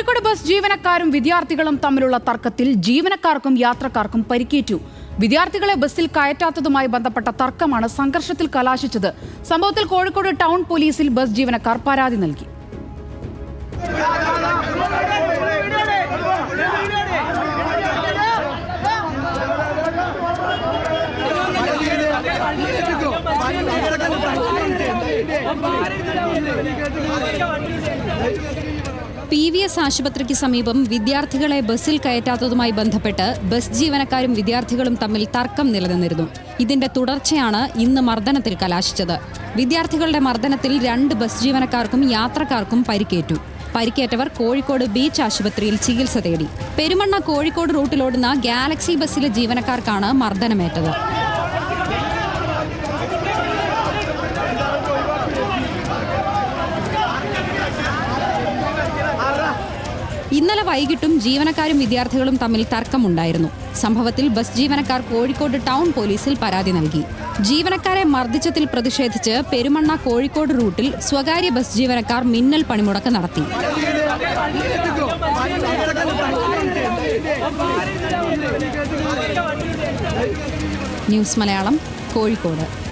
Kozhikode bus ജീവനക്കാരും വിദ്യാർത്ഥികളും തമ്മിലുള്ള തർക്കത്തിൽ ജീവനക്കാർക്കും യാത്രക്കാർക്കും പരിക്കേറ്റു. വിദ്യാർത്ഥികളെ ബസ്സിൽ കയറ്റാത്തതുമായി ബന്ധപ്പെട്ട തർക്കമാണ് സംഘർഷത്തിൽ കലാശിച്ചത്. സംഭവത്തിൽ കോഴിക്കോട് ടൗൺ പോലീസിൽ ബസ് ജീവനക്കാർ പരാതി നൽകി. പി വി എസ് ആശുപത്രിക്ക് സമീപം വിദ്യാർത്ഥികളെ ബസ്സിൽ കയറ്റാത്തതുമായി ബന്ധപ്പെട്ട് ബസ് ജീവനക്കാരും വിദ്യാർത്ഥികളും തമ്മിൽ തർക്കം നിലനിന്നിരുന്നു. ഇതിന്റെ തുടർച്ചയാണ് ഇന്ന് മർദ്ദനത്തിൽ കലാശിച്ചത്. വിദ്യാർത്ഥികളുടെ മർദ്ദനത്തിൽ രണ്ട് ബസ് ജീവനക്കാർക്കും യാത്രക്കാർക്കും പരിക്കേറ്റു. പരിക്കേറ്റവർ കോഴിക്കോട് ബീച്ച് ആശുപത്രിയിൽ ചികിത്സ തേടി. പെരുമണ്ണ കോഴിക്കോട് റൂട്ടിലോടുന്ന ഗാലക്സി ബസ്സിലെ ജീവനക്കാർക്കാണ് മർദ്ദനമേറ്റത്. ഇന്നലെ വൈകിട്ടും ജീവനക്കാരും വിദ്യാർത്ഥികളും തമ്മിൽ തർക്കമുണ്ടായിരുന്നു. സംഭവത്തിൽ ബസ് ജീവനക്കാർ കോഴിക്കോട് ടൗൺ പോലീസിൽ പരാതി നൽകി. ജീവനക്കാരെ മർദ്ദിച്ചതിൽ പ്രതിഷേധിച്ച് പെരുമണ്ണ കോഴിക്കോട് റൂട്ടിൽ സ്വകാര്യ ബസ് ജീവനക്കാർ മിന്നൽ പണിമുടക്ക് നടത്തി. ന്യൂസ് മലയാളം കോഴിക്കോട്.